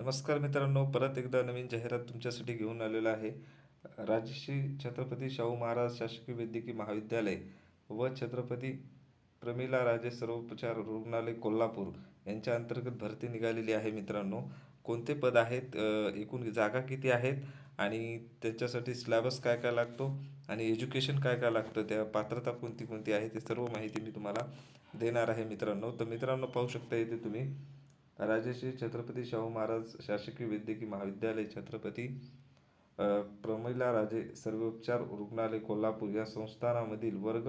नमस्कार मित्रांनो परत एकदा नवीन जाहिरात तुमच्यासाठी घेऊन आलेलो आहे. राजश्री छत्रपती शाहू महाराज शासकीय वैद्यकीय महाविद्यालय व छत्रपती प्रमिला राजे सर्वोपचार रुग्णालय कोल्हापूर यांच्या अंतर्गत भरती निघालेली आहे मित्रांनो. कोणते पद आहेत? एकूण जागा किती आहेत? आणि त्याच्यासाठी सिलॅबस काय काय लागतो? आणि एज्युकेशन काय काय लागतं? त्या पात्रता कोणती कोणती आहे? ते सर्व माहिती मी तुम्हाला देणार आहे मित्रांनो. तर मित्रांनो पाहू शकता इथे तुम्ही. राजश्री छत्रपती शाहू महाराज शासकीय वैद्यकीय महाविद्यालय छत्रपती प्रमिला राजे सर्वोपचार रुग्णालय कोल्हापूर या संस्थानामधील वर्ग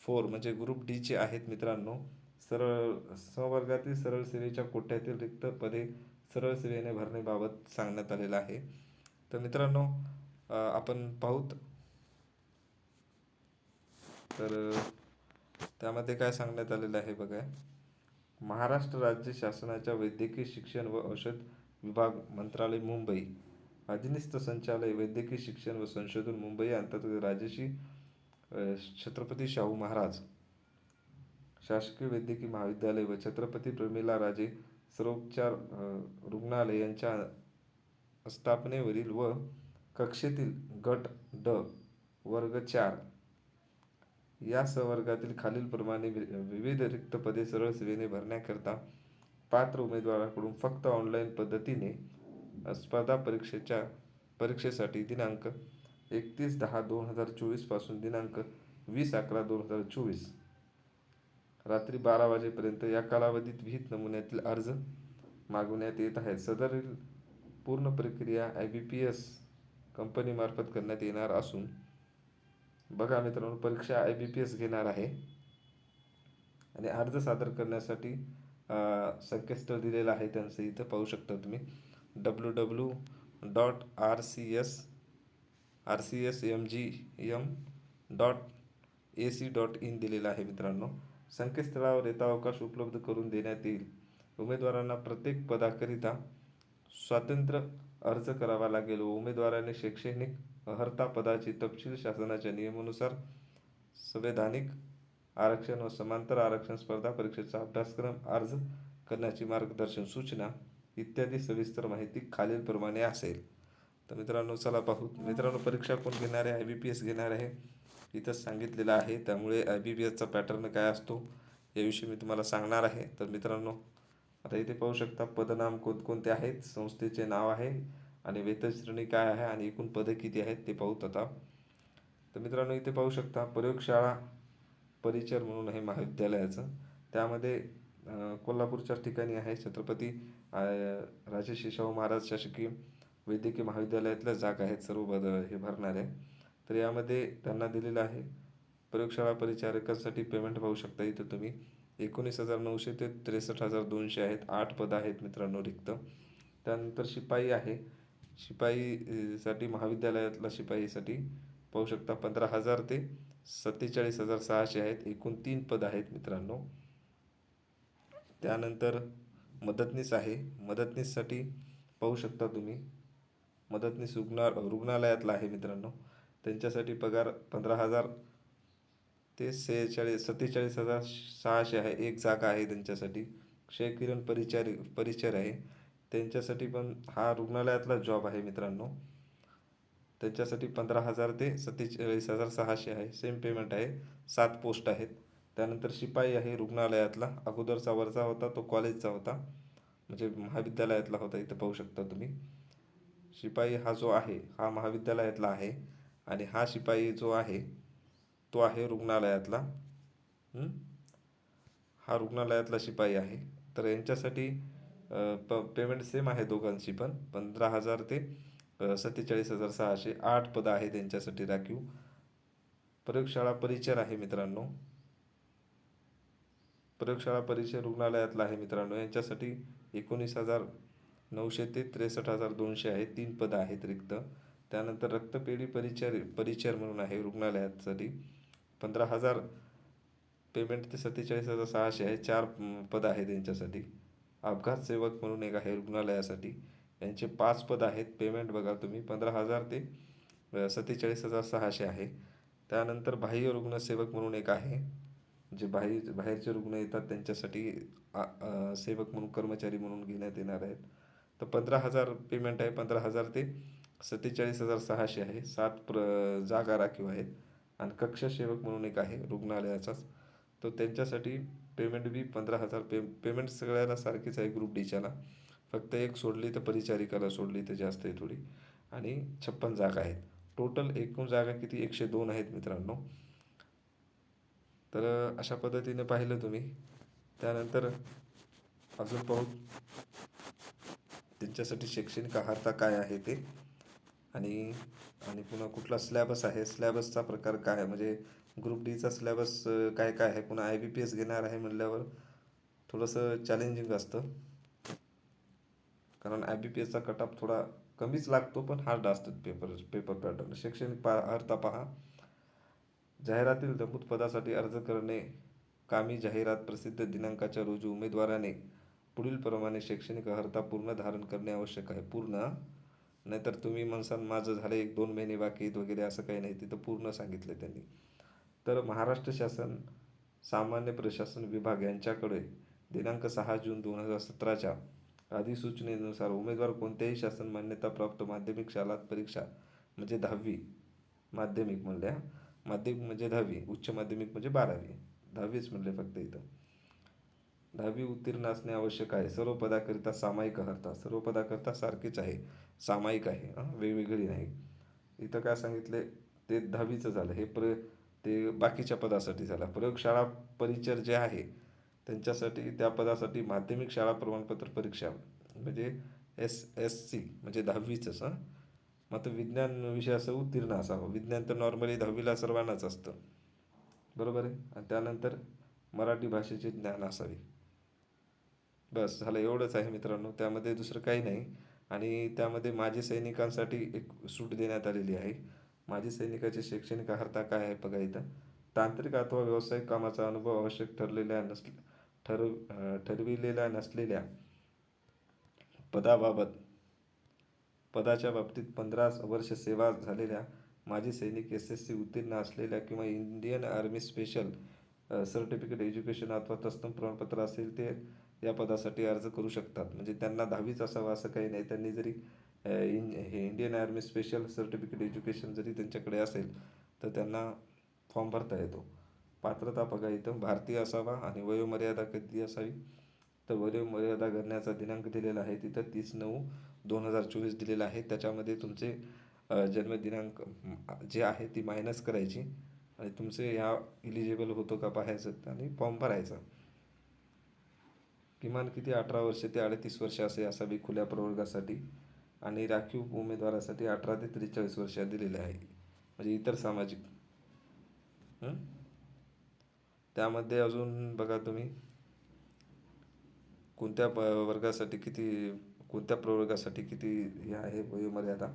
फोर म्हणजे ग्रुप डीचे आहेत मित्रांनो. सरळ संवर्गातील सरळ सेवेच्या कोट्यातील रिक्त पदे सरळ सेवेने भरण्याबाबत सांगण्यात आलेलं आहे. तर मित्रांनो आपण पाहूत. तर त्यामध्ये काय सांगण्यात आलेलं आहे बघा. महाराष्ट्र राज्य शासनाच्या वैद्यकीय शिक्षण व औषध विभाग मंत्रालय मुंबई. अधीनस्थ संचालय वैद्यकीय शिक्षण व संशोधन मुंबई अंतर्गत राजश्री छत्रपती शाहू महाराज. शासकीय वैद्यकीय महाविद्यालय व छत्रपती प्रमिला राजे सर्वोपचार रुग्णालय यांच्या स्थापनेवरील व कक्षेतील गट ड वर्ग चार या संवर्गातील खालीलप्रमाणे वि- विविध रिक्त पदे सरळ सेवेने भरण्याकरता पात्र उमेदवाराकडून फक्त ऑनलाईन पद्धतीने स्पर्धा परीक्षेच्या परीक्षेसाठी दिनांक एकतीस दहा दोन हजार चोवीसपासून दिनांक वीस अकरा दोन हजार चोवीस. रात्री बारा वाजेपर्यंत या कालावधीत विहित नमुन्यातील अर्ज मागवण्यात येत आहेत. सदरील पूर्ण प्रक्रिया आय बी पी एस कंपनीमार्फत करण्यात येणार असून बघा मित्रांनो परीक्षा आय बी पी एस घेणार आहे. आणि अर्ज सादर करण्यासाठी संकेतस्थळ दिलेलं आहे त्यांचं. इथं पाहू शकता तुम्ही. W W dot R C S R C S M G M dot A C dot in दिलेलं आहे मित्रांनो. संकेतस्थळावर येता अवकाश उपलब्ध करून देण्यात येईल. उमेदवारांना प्रत्येक पदाकरिता स्वातंत्र्य अर्ज करावा लागेल व उमेदवाराने शैक्षणिक अर्हता पदाची तपशील शासनाच्या नियमानुसार संवैधानिक आरक्षण व समांतर आरक्षण स्पर्धा परीक्षेचा अभ्यासक्रम अर्ज करण्याची मार्गदर्शन सूचना इत्यादी सविस्तर माहिती खालीलप्रमाणे असेल. तर मित्रांनो चला पाहू. मित्रांनो परीक्षा कोण घेणार आहे? आय बी पी एस घेणार आहे. इथंच सांगितलेलं आहे. त्यामुळे आय बी पी एसचा पॅटर्न काय असतो याविषयी मी तुम्हाला सांगणार आहे. तर मित्रांनो आता इथे पाहू शकता पदनाम कोणकोणते आहेत? संस्थेचे नाव आहे. आणि वेतन श्रेणी काय आहे आणि एकूण पदं किती आहेत ते पाहूत आता. तर मित्रांनो इथे पाहू शकता प्रयोगशाळा परिचर म्हणून हे महाविद्यालयाचं. त्यामध्ये कोल्हापूरच्या कोल्हापूरच्याच ठिकाणी आहे छत्रपती अ, शाहू महाराज शासकीय वैद्यकीय महाविद्यालयातल्या जागा आहेत सर्व पद हे भरणारे. तर यामध्ये त्यांना दिलेलं आहे प्रयोगशाळा परिचारकांसाठी पेमेंट पाहू शकता इथं तुम्ही. एकोणीस हजार नऊशे ते त्रेसष्ट हजार दोनशे आहेत आठ पदं आहेत मित्रांनो रिक्त. त्यानंतर शिपाई आहे शिपाई साठी महाविद्यालयातला शिपाईसाठी पाहू शकता पंधरा हजार ते सत्तेचाळीस हजार सहाशे आहेत. एकूण तीन पद आहेत मित्रांनो. त्यानंतर मदतनीस आहे. मदतनीससाठी पाहू शकता तुम्ही. मदतनीस रुग्णा रुग्णालयातला आहे मित्रांनो. त्यांच्यासाठी पगार पंधरा हजार ते सेहेचाळीस सत्तेचाळीस हजार सहाशे आहे. एक जागा आहे त्यांच्यासाठी. क्षयकिरण परिचारी परिचर आहे. त्यांच्यासाठी पण हा रुग्णालयातला जॉब आहे मित्रांनो. त्यांच्यासाठी पंधरा हजार ते सत्तेचाळीस हजार सहाशे आहे. सेम पेमेंट आहे. सात पोस्ट आहेत. त्यानंतर शिपाई आहे रुग्णालयातला. अगोदरचा वरचा होता तो कॉलेजचा होता. म्हणजे महाविद्यालयातला होता इथं पाहू शकता तुम्ही. शिपाई हा जो आहे हा महाविद्यालयातला आहे आणि हा शिपाई जो आहे तो आहे रुग्णालयातला. हा रुग्णालयातला शिपाई आहे. तर यांच्यासाठी प पेमेंट सेम आहे दोघांची पण. पंधरा हजार ते सत्तेचाळीस हजार सहाशे आठ पदं आहे त्यांच्यासाठी राखीव. प्रयोगशाळा परिचर आहे मित्रांनो. प्रयोगशाळा परिचय रुग्णालयातला आहे मित्रांनो. यांच्यासाठी एकोणीस हजार नऊशे ते त्रेसष्ट हजार दोनशे आहे. तीन पदं आहेत रिक्त. त्यानंतर रक्तपेढी परिचर परिचर म्हणून आहे रुग्णालयासाठी. पंधरा हजार पेमेंट ते सत्तेचाळीस हजार सहाशे आहे. चार पदं आहेत त्यांच्यासाठी. अपघात सेवक म्हणून एक आहे रुग्णालयासाठी. त्यांचे पाच पद आहेत. पेमेंट बघा तुम्ही पंधरा हजार ते सत्तेचाळीस हजार सहाशे आहे. त्यानंतर बाह्य रुग्णसेवक म्हणून एक आहे. जे बाहेर बाहेरचे रुग्ण येतात त्यांच्यासाठी सेवक म्हणून कर्मचारी म्हणून घेण्यात येणार आहेत. तर पंधरा हजार पेमेंट आहे. पंधरा हजार ते सत्तेचाळीस हजार सहाशे आहे. सात प्र जागा राखीव आहेत. आणि कक्षसेवक म्हणून एक आहे रुग्णालयाचाच. तो त्यांच्यासाठी पेमेंट बी पंधरा हजार. पे पेमेंट सगळ्याला सारखीच आहे ग्रुप डीच्याला फक्त एक सोडली तर परिचारिकाला सोडली तर जास्त आहे थोडी. आणि छप्पन जागा आहेत. टोटल एकूण जागा किती? एकशे दोन आहेत मित्रांनो. तर अशा पद्धतीने पाहिलं तुम्ही. त्यानंतर अजून पाहू. त्यांच्यासाठी शैक्षणिक आहारता काय आहे ते? आणि आणि पुन्हा कुठला स्लॅबस आहे? स्लॅबसचा प्रकार काय म्हणजे ग्रुप डीचा सिलेबस काय काय आहे? पुन्हा आय बी पी एस घेणार आहे म्हणल्यावर थोडंसं चॅलेंजिंग असतं. कारण आय बी पी एसचा कटअप थोडा कमीच लागतो पण हार्ड असतात पेपर पेपर पॅटर्न शैक्षणिक पा अर्थ पहा जाहिरातील नमूद पदासाठी अर्ज करणे कामी जाहिरात प्रसिद्ध दिनांकाच्या रोजी उमेदवाराने पुढीलप्रमाणे शैक्षणिक अर्हता पूर्ण धारण करणे आवश्यक आहे. पूर्ण नाहीतर तुम्ही म्हणसान माझं झालं एक दोन महिने बाकी वगैरे असं काही नाही. तिथं पूर्ण सांगितलं त्यांनी. तर महाराष्ट्र शासन सामान्य प्रशासन विभाग यांच्याकडे दिनांक सहा जून दोन हजार सतराच्या अधिसूचनेनुसार उमेदवार कोणत्याही शासन मान्यताप्राप्त माध्यमिक शाळात परीक्षा म्हणजे दहावी माध्यमिक म्हणल्या माध्यमिक म्हणजे दहावी उच्च माध्यमिक म्हणजे बारावी दहावीच म्हणले फक्त इथं. दहावी उत्तीर्ण असणे आवश्यक आहे. सर्व पदाकरिता सामायिक अर्हता सर्व पदाकरिता सारखीच आहे. सामायिक आहे वेगवेगळी नाही. इथं काय सांगितले? ते दहावीचं झालं. हे प्र ते बाकीच्या पदासाठी झाला. प्रयोगशाळा परिचर जे आहे त्यांच्यासाठी त्या पदासाठी माध्यमिक शाळा प्रमाणपत्र परीक्षा म्हणजे एस एस सी म्हणजे दहावीचंच हां? मात्र विज्ञान विषयाचं उत्तीर्ण असावं. विज्ञान तर नॉर्मली दहावीला सर्वांनाच असतं. बरोबर आहे? आणि त्यानंतर मराठी भाषेचे ज्ञान असावे. बस झालं एवढंच आहे मित्रांनो. त्यामध्ये दुसरं काही नाही. आणि त्यामध्ये माझे सैनिकांसाठी एक सूट देण्यात आलेली आहे. माजी सैनिकाची शैक्षणिक अर्हता काय आहे बघा इथं? तांत्रिक अथवा व्यावसायिक कामाचा अनुभव आवश्यक ठरलेल्या नस ठरव ठरविलेल्या नसलेल्या पदाबाबत पदाच्या बाबतीत पंधरा वर्ष सेवा झालेल्या माजी सैनिक एस एस सी उत्तीर्ण असलेल्या किंवा Indian army special certificate education अथवा तत्सम प्रमाणपत्र असेल ते या पदासाठी अर्ज करू शकतात. म्हणजे त्यांना दहावीच असावं असं काही नाही. त्यांनी जरी इन हे Indian army special certificate education जरी त्यांच्याकडे असेल तर त्यांना फॉर्म भरता येतो. पात्रता बघा इथं. भारतीय असावा आणि वयोमर्यादा कधी असावी? तर वयोमर्यादा करण्याचा दिनांक दिलेला आहे तिथं तीस नऊ दोन हजार चोवीस दिलेला आहे. त्याच्यामध्ये तुमचे जन्मदिनांक जे आहे ती मायनस करायची आणि तुमचे ह्या इलिजिबल होतो का पाहायचं आणि फॉर्म भरायचा. किमान किती अठरा वर्ष ते अडतीस वर्ष असे असावी खुल्या प्रवर्गासाठी. आणि राखीव उमेदवारासाठी अठरा ते त्रेचाळीस वर्ष दिलेले आहे. म्हणजे इतर सामाजिक. त्यामध्ये अजून बघा तुम्ही. कोणत्या प वर्गासाठी किती कोणत्या प्रवर्गासाठी किती हे आहे वयोमर्यादा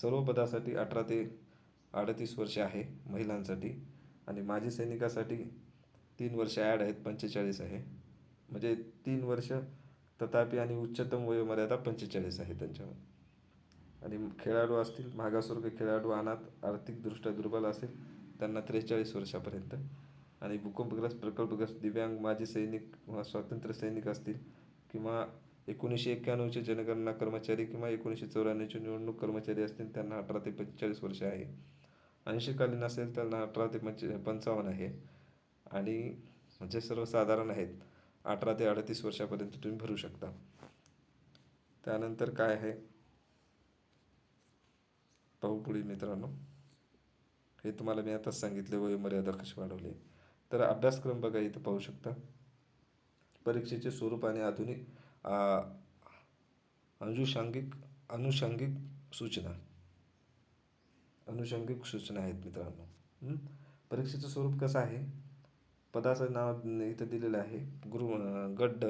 सर्व पदासाठी अठरा ते अडतीस वर्ष आहे महिलांसाठी. आणि माजी सैनिकासाठी तीन वर्ष ॲड आहेत पंचेचाळीस आहे. म्हणजे तीन वर्ष तथापि आणि उच्चतम वयोमर्यादा पंचेचाळीस आहे त्यांच्यामध्ये. आणि खेळाडू असतील मागासवर्ग खेळाडू अनाथ आर्थिकदृष्ट्या दुर्बल असेल त्यांना त्रेचाळीस वर्षापर्यंत. आणि भूकंपग्रस्त प्रकल्पग्रस्त दिव्यांग माजी सैनिक किंवा स्वातंत्र्य सैनिक असतील किंवा एकोणीसशे एक्क्याण्णवचे जनगणना कर्मचारी किंवा एकोणीसशे चौऱ्याण्णवचे निवडणूक कर्मचारी असतील त्यांना अठरा ते पंचेचाळीस वर्ष आहे. अंशकालीन असेल त्यांना अठरा ते पंचे पंचावन्न आहे. आणि जे सर्वसाधारण आहेत. अठरा ते अडतीस वर्षापर्यंत तुम्ही भरू शकता. त्यानंतर काय आहे? पुढील मित्रांनो हे तुम्हाला मी आताच सांगितले वयोमर्यादा कशी वाढवली तर अभ्यासक्रम बघा इथं पाहू शकता. परीक्षेचे स्वरूप आणि आधुनिक अनुषांगिक अनुषंगिक अनुषंगिक सूचना. अनुषंगिक सूचना आहेत मित्रांनो. परीक्षेचं स्वरूप कसं आहे? पदाचं नाव इथं दिलेलं आहे. गुरु गड्ड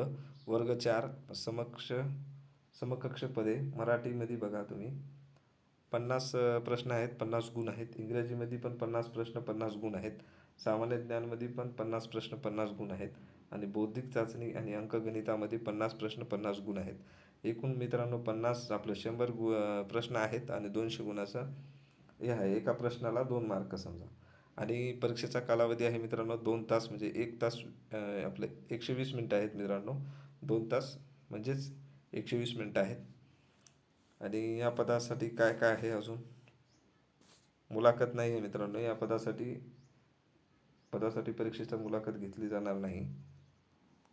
वर्ग चार समक्ष समकक्ष पदे. मराठीमध्ये बघा तुम्ही. पन्नास प्रश्न आहेत पन्नास गुण आहेत. इंग्रजीमध्ये पण पन्नास प्रश्न पन्नास गुण आहेत. सामान्य ज्ञानमध्ये पण पन्नास प्रश्न पन्नास गुण आहेत. आणि बौद्धिक चाचणी आणि अंकगणितामध्ये पन्नास प्रश्न पन्नास गुण आहेत. एकूण मित्रांनो पन्नास आपलं शंभर गु प्रश्न आहेत आणि दोनशे गुणाचं हे आहे. एका प्रश्नाला दोन मार्क समजा. आणि परीक्षेचा कालावधी आहे मित्रांनो दोन तास म्हणजे एक तास आपले एकशे वीस मिनटं आहेत मित्रांनो. दोन तास म्हणजेच एकशे वीस मिनटं आहेत. आणि या पदासाठी काय काय आहे अजून? मुलाखत नाही आहे मित्रांनो. या पदासाठी पदासाठी परीक्षेच्या मुलाखत घेतली जाणार नाही.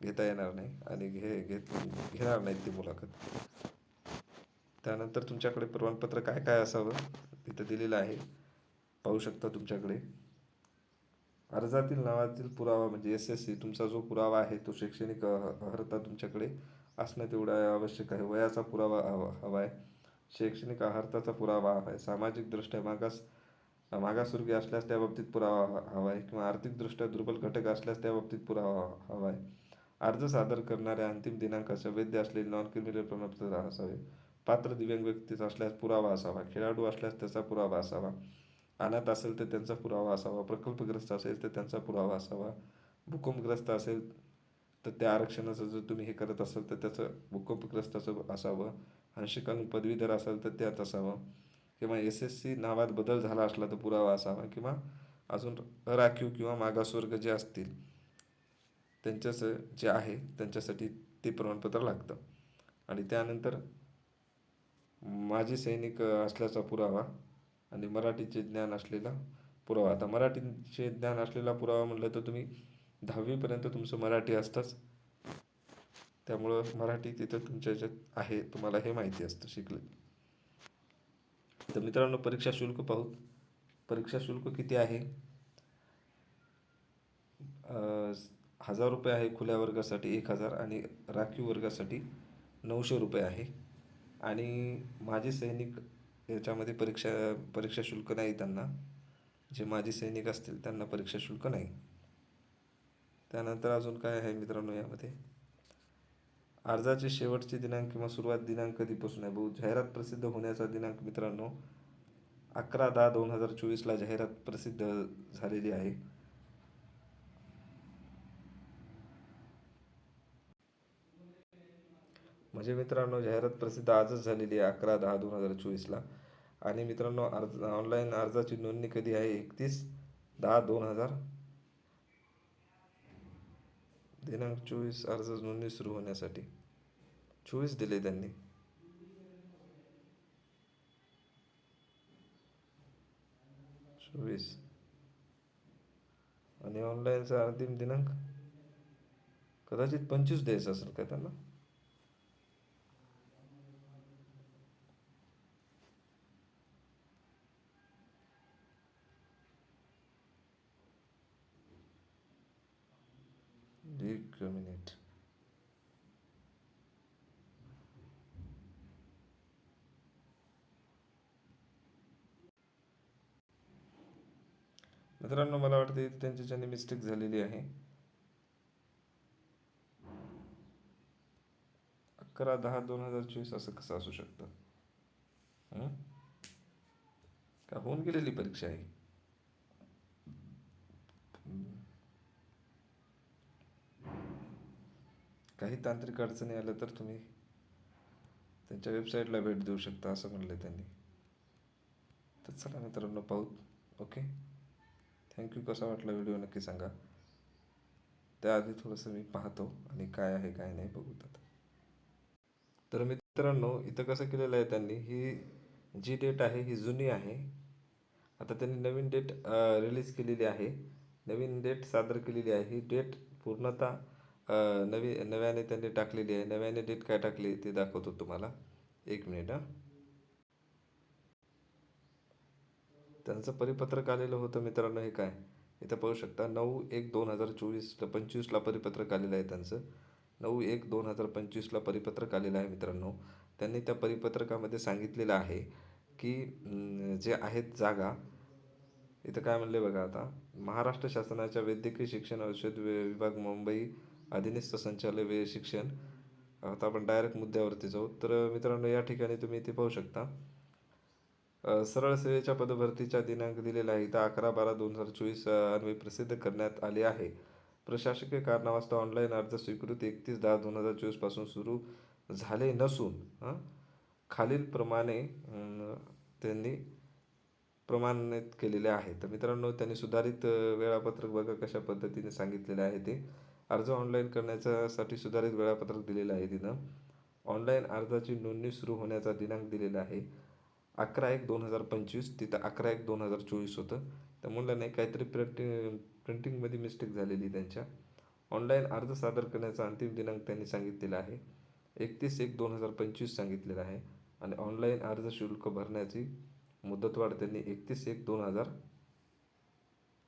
घेता येणार नाही आणि घे घेत घेणार नाहीत ती मुलाखत. त्यानंतर तुमच्याकडे प्रमाणपत्र काय काय असावं? तिथं दिलेलं आहे. पाहू शकता तुमच्याकडे. अर्जातील नावातील पुरावा म्हणजे एस एस सी तुमचा जो पुरावा आहे तो शैक्षणिक अर्हता तुमच्याकडे असणं तेवढं आवश्यक आहे. वयाचा पुरावा हवा हवा आहे शैक्षणिक अर्हताचा पुरावा हवा आहे. सामाजिकदृष्ट्या मागास मागासवर्गीय असल्यास त्या बाबतीत पुरावा हवा आहे किंवा आर्थिकदृष्ट्या दुर्बल घटक असल्यास त्या बाबतीत पुरावा हवा आहे. अर्ज सादर करणाऱ्या अंतिम दिनांकाच्या वैध असलेले नॉन क्रिमिनल प्रमाणपत्र असावे. पात्र दिव्यांग व्यक्तीचा असल्यास पुरावा असावा. खेळाडू असल्यास त्याचा पुरावा असावा. अनाथ असेल तर त्यांचा पुरावा असावा. प्रकल्पग्रस्त असेल तर त्यांचा पुरावा असावा. भूकंपग्रस्त असेल तर त्या आरक्षणाचं जर तुम्ही हे करत असाल तर त्याचं भूकंपग्रस्ताचं असावं. अंशकालीन पदवीधर असाल तर त्यात असावं. किंवा एस एस सी नावात बदल झाला असला तर पुरावा असावा. किंवा अजून राखीव किंवा मागासवर्ग जे असतील त्यांच्यास जे आहे त्यांच्यासाठी ते प्रमाणपत्र लागतं. आणि त्यानंतर माजी सैनिक असल्याचा पुरावा आणि मराठीचे ज्ञान असलेला पुरावा. आता मराठीचे ज्ञान असलेला पुरावा म्हटलं तर तुम्ही दहावीपर्यंत तुमचं मराठी असतंच. त्यामुळं मराठी तिथं तुमच्या ह्याच्यात आहे तुम्हाला हे माहिती असतं शिकले. तर मित्रांनो परीक्षा शुल्क पाहू. परीक्षा शुल्क किती आहे? हजार रुपये आहे खुल्या वर्गासाठी एक हजार आणि राखीव वर्गासाठी नऊशे रुपये आहे. आणि माझे सैनिक याच्यामध्ये परीक्षा परीक्षा शुल्क नाही त्यांना. जे माझे सैनिक असतील त्यांना परीक्षा शुल्क नाही. त्यानंतर अजून काय आहे मित्रांनो यामध्ये? अर्जाचे शेवटचे दिनांक किंवा सुरुवात दिनांक कधीपासून आहे? भाऊ जाहिरात प्रसिद्ध होण्याचा दिनांक मित्रांनो अकरा दहा दोन हजार चोवीसला जाहिरात प्रसिद्ध झालेली आहे. म्हणजे मित्रांनो जाहिरात प्रसिद्ध आजच झालेली आहे अकरा दहा दोन हजार चोवीसला. आणि मित्रांनो अर्ज ऑनलाईन अर्जाची नोंदणी कधी आहे? एकतीस दहा दोन हजार दिनांक चोवीस अर्ज नोंदणी सुरू होण्यासाठी. चोवीस दिले त्यांनी. चोवीस. आणि ऑनलाईनचा अंतिम दिनांक कदाचित पंचवीस द्यायचा असेल का त्यांना? एक मिनिट मित्रांनो मला वाटतं इथे त्यांच्याच्याने मिस्टेक झालेली आहे अकरा दहा दोन हजार चोवीस असं कसं असू शकतं? का होऊन गेलेली परीक्षा आहे? काही तांत्रिक अडचणी आल्या तर तुम्ही त्यांच्या वेबसाईटला भेट देऊ शकता असं म्हणलं त्यांनी. तर चला मित्रांनो पाहू. ओके थँक्यू कसा वाटला व्हिडिओ नक्की सांगा. त्याआधी थोडंसं मी पाहतो आणि काय आहे काय नाही बघू आता तर मित्रांनो इथं कसं केलेलं आहे त्यांनी ही जी डेट आहे ही जुनी आहे. आता त्यांनी नवीन डेट रिलीज केलेली आहे. नवीन डेट सादर केलेली आहे. ही डेट पूर्णतः नवी नव्याने त्यांनी टाकलेली आहे. नव्याने डेट काय टाकली ते दाखवतो तुम्हाला. एक मिनिट हां. त्यांचं परिपत्रक आलेलं होतं मित्रांनो हे काय? इथं पाहू शकता नऊ एक दोन हजार चोवीसला पंचवीसला परिपत्रक आलेलं आहे त्यांचं. नऊ एक दोन हजार पंचवीसला परिपत्रक आलेलं आहे मित्रांनो. त्यांनी त्या परिपत्रकामध्ये सांगितलेलं आहे की जे आहेत जागा इथं काय म्हणले बघा आता महाराष्ट्र शासनाच्या वैद्यकीय शिक्षण औषध वि- विभाग मुंबई अधिनिस्त संचालय वे शिक्षण. आता आपण डायरेक्ट मुद्द्यावरती जाऊ. तर मित्रांनो या ठिकाणी तुम्ही इथे पाहू शकता. सरळ सेवेच्या पदभरतीचा दिनांक दिलेला आहे इथं अकरा बारा दोन हजार चोवीस अन्वय प्रसिद्ध करण्यात आले आहे. प्रशासकीय कारणावास्तव ऑनलाईन अर्ज स्वीकृत एकतीस दहा दोन हजार चोवीसपासून सुरू झाले नसून खालीलप्रमाणे त्यांनी प्रमाणित केलेले आहे. तर मित्रांनो त्यांनी सुधारित वेळापत्रक बघा कशा पद्धतीने सांगितलेले आहे ते. अर्ज ऑनलाईन करण्याच्यासाठी सुधारित वेळापत्रक दिलेलं आहे तिनं ऑनलाईन अर्जाची नोंदणी सुरू होण्याचा दिनांक दिलेला आहे. अकरा एक दोन हजार पंचवीस तिथं अकरा एक दोन हजार चोवीस होतं. त्या मुलाने काहीतरी प्रिंटिंग प्रिंटिंगमध्ये मिस्टेक झालेली त्यांच्या. ऑनलाईन अर्ज सादर करण्याचा अंतिम दिनांक त्यांनी सांगितलेला आहे. एकतीस एक दोन हजार पंचवीस सांगितलेला आहे. आणि ऑनलाईन अर्ज शुल्क भरण्याची मुदतवाढ त्यांनी एकतीस एक दोन हजार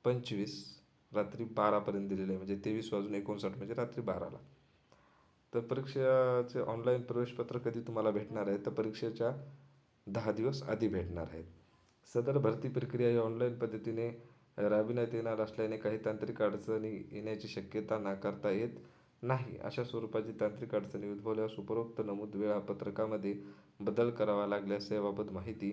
पंचवीस रात्री बारापर्यंत दिलेलं आहे. म्हणजे तेवीस वाजून एकोणसाठ म्हणजे रात्री बाराला. तर परीक्षेचे ऑनलाईन प्रवेशपत्र कधी तुम्हाला भेटणार आहे? तर परीक्षेच्या दहा दिवस आधी भेटणार आहेत. सदर भरती प्रक्रिया ही ऑनलाईन पद्धतीने राबविण्यात येणार असल्याने काही तांत्रिक अडचणी येण्याची शक्यता नाकारता येत नाही. अशा स्वरूपाची तांत्रिक अडचणी उद्भवल्यास उपरोक्त नमूद वेळापत्रकामध्ये बदल करावा लागल्यास याबाबत माहिती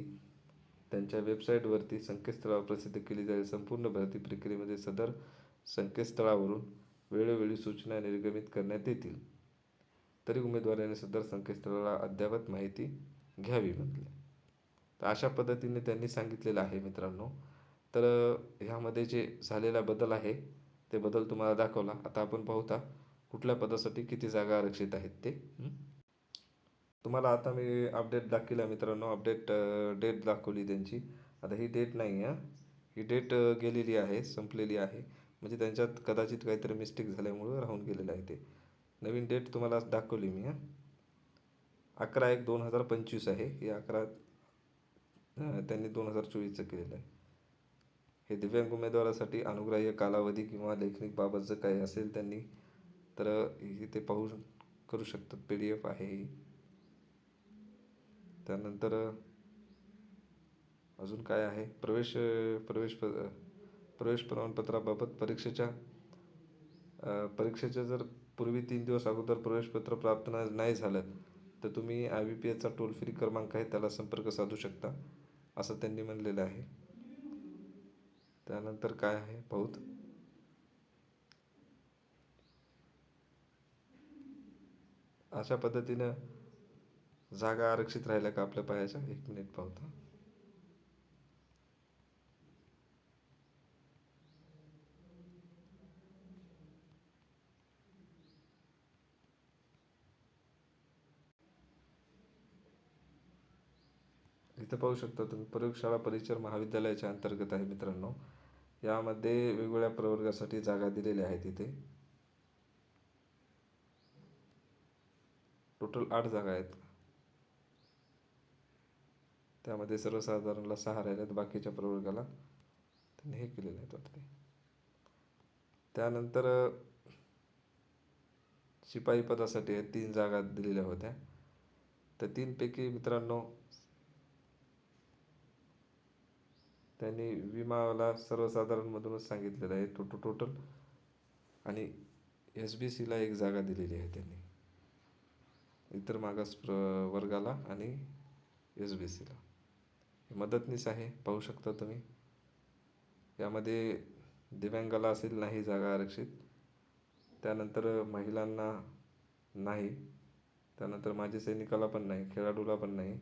त्यांच्या वेबसाईटवरती संकेतस्थळावर प्रसिद्ध केली जाईल संपूर्ण भरती प्रक्रियेमध्ये सदर संकेतस्थळावरून वेळोवेळी सूचना निर्गमित करण्यात येतील. तरी उमेदवाराने सदर संकेतस्थळाला अद्ययावत माहिती घ्यावी म्हटले. तर अशा पद्धतीने त्यांनी सांगितलेलं आहे मित्रांनो. तर ह्यामध्ये जे झालेला बदल आहे ते बदल तुम्हाला दाखवला. आता आपण पाहूता कुठल्या पदासाठी किती जागा आरक्षित आहेत ते. तुम्हाला आता मी अपडेट दाखवला मित्रांनो. अपडेट डेट दाखवली त्यांची. आता ही डेट नाही आहे ही. डेट गेलेली आहे संपलेली आहे. म्हणजे त्यांच्यात कदाचित काहीतरी मिस्टेक झाल्यामुळं राहून गेलेलं आहे ते. नवीन डेट तुम्हाला दाखवली मी हां. अकरा एक दोन हजार पंचवीस आहे. हे अकरा त्यांनी दोन हजार चोवीसचं केलेलं आहे. हे दिव्यांग उमेदवारासाठी अनुग्राह्य कालावधी किंवा लेखनिक बाबत जर काही असेल त्यांनी तर हे ते पाहू करू शकतात पी डी एफ आहे ही. त्यानंतर अजून काय आहे? प्रवेश प्रवेश प प्रवेश प्रमाणपत्राबाबत परीक्षेच्या परीक्षेच्या जर पूर्वी तीन दिवस अगोदर प्रवेशपत्र प्राप्त ना- नाही झालं तर तुम्ही आय बी पी एचा टोल फ्री क्रमांक आहे त्याला संपर्क साधू शकता असं त्यांनी म्हणलेलं आहे. त्यानंतर काय आहे? पाहूत अशा पद्धतीनं जागा आरक्षित राहिल्या का आपल्या पायाच्या? एक मिनिट पावता इथं पाहू शकता तुम्ही प्रयोगशाळा परिचर महाविद्यालयाच्या अंतर्गत आहे मित्रांनो. यामध्ये वेगवेगळ्या प्रवर्गासाठी जागा दिलेल्या आहेत इथे. टोटल आठ जागा आहेत. त्यामध्ये सर्वसाधारणला सहा राहिल्यात बाकीच्या प्रवर्गाला त्यांनी हे केलेलं आहे वाटते त्यानंतर शिपाई पदासाठी तीन जागा दिलेल्या होत्या. तर तीनपैकी मित्रांनो त्यांनी विमाला सर्वसाधारणमधूनच सांगितलेलं आहे टोटो टोटल. आणि एस बी सीला एक जागा दिलेली आहे त्यांनी. इतर मागास प्र वर्गाला आणि एस बी सीला मदतनीस आहे पाहू शकता तुम्ही. यामध्ये दिव्यांगाला असेल नाही जागा आरक्षित. त्यानंतर महिलांना नाही. त्यानंतर माझ्या सैनिकाला पण नाही खेळाडूला पण नाही.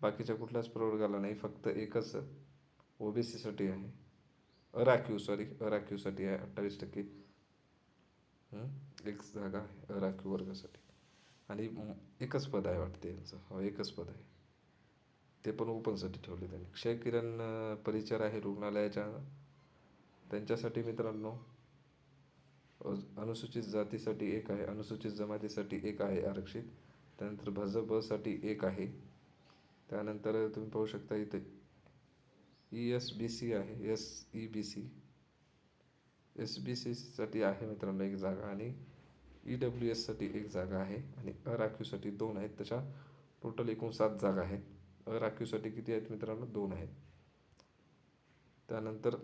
बाकीच्या कुठल्याच प्रवर्गाला नाही फक्त एकच ओ बी सीसाठी आहे. अराखीव सॉरी अराखीवसाठी आहे अठ्ठावीस टक्के. एक जागा आहे अराखीव वर्गासाठी. आणि एकच पद आहे वाटते यांचं. हो एकच पद आहे. ते पण ओपनसाठी ठेवले त्यांनी. क्षय किरण परिचर आहे रुग्णालयाच्या. त्यांच्यासाठी मित्रांनो अनुसूचित जातीसाठी एक आहे अनुसूचित जमातीसाठी एक आहे आरक्षित. त्यानंतर भज एक आहे. त्यानंतर तुम्ही पाहू शकता इथे ई एस बी सी आहे S E B C S B सीसाठी आहे मित्रांनो एक जागा आणि ई डब्ल्यू एससाठी एक जागा आहे आणि अराखीवसाठी दोन आहेत. तशा टोटल एकूण सात जागा आहेत. राखीवसाठी किती आहेत मित्रांनो? दोन आहेत. त्यानंतर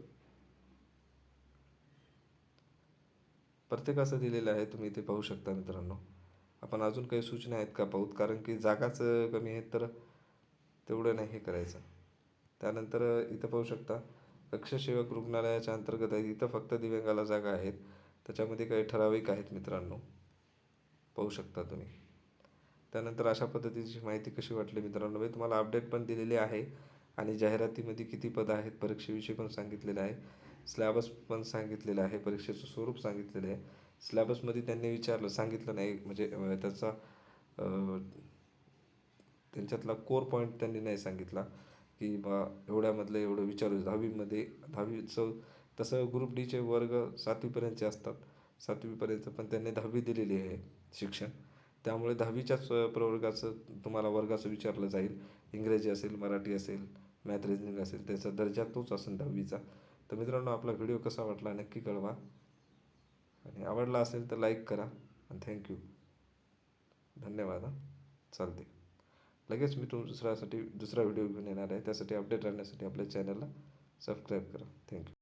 प्रत्येक असं दिलेलं आहे तुम्ही इथे पाहू शकता मित्रांनो. आपण अजून काही सूचना आहेत का पाहूत? कारण की जागाच कमी आहेत तर तेवढं नाही हे करायचं. त्यानंतर इथं पाहू शकता कक्षसेवक रुग्णालयाच्या अंतर्गत आहे इथं फक्त दिव्यांगाला जागा आहेत. त्याच्यामध्ये काही ठराविक आहेत मित्रांनो. पाहू शकता तुम्ही. त्यानंतर अशा पद्धतीची माहिती कशी वाटली मित्रांनो? मी तुम्हाला अपडेट पण दिलेली आहे आणि जाहिरातीमध्ये किती पदं आहेत परीक्षेविषयी पण सांगितलेलं आहे. स्लॅबस पण सांगितलेलं आहे परीक्षेचं स्वरूप सांगितलेलं आहे. स्लॅबसमध्ये त्यांनी विचारलं सांगितलं नाही म्हणजे त्याचा त्यांच्यातला कोर पॉईंट त्यांनी नाही सांगितला की बा एवढ्यामधलं एवढं विचारू दहावीमध्ये दहावीचं तसं ग्रुप डीचे वर्ग सातवीपर्यंतचे असतात. सातवीपर्यंत पण त्यांनी दहावी दिलेली आहे शिक्षण. त्यामुळे दहावीच्याच प्रवर्गाचं तुम्हाला वर्गाचं विचारलं जाईल. इंग्रजी असेल मराठी असेल मॅथ रिजनिंग असेल त्याचा दर्जा तोच असेल दहावीचा. तर मित्रांनो आपला व्हिडिओ कसा वाटला नक्की कळवा. आणि आवडला असेल तर लाईक करा आणि थँक्यू धन्यवाद हां. चालते लगेच मी तुम दुसऱ्यासाठी दुसरा व्हिडिओ घेऊन येणार आहे. त्यासाठी अपडेट राहण्यासाठी आपल्या चॅनलला सबस्क्राईब करा. थँक्यू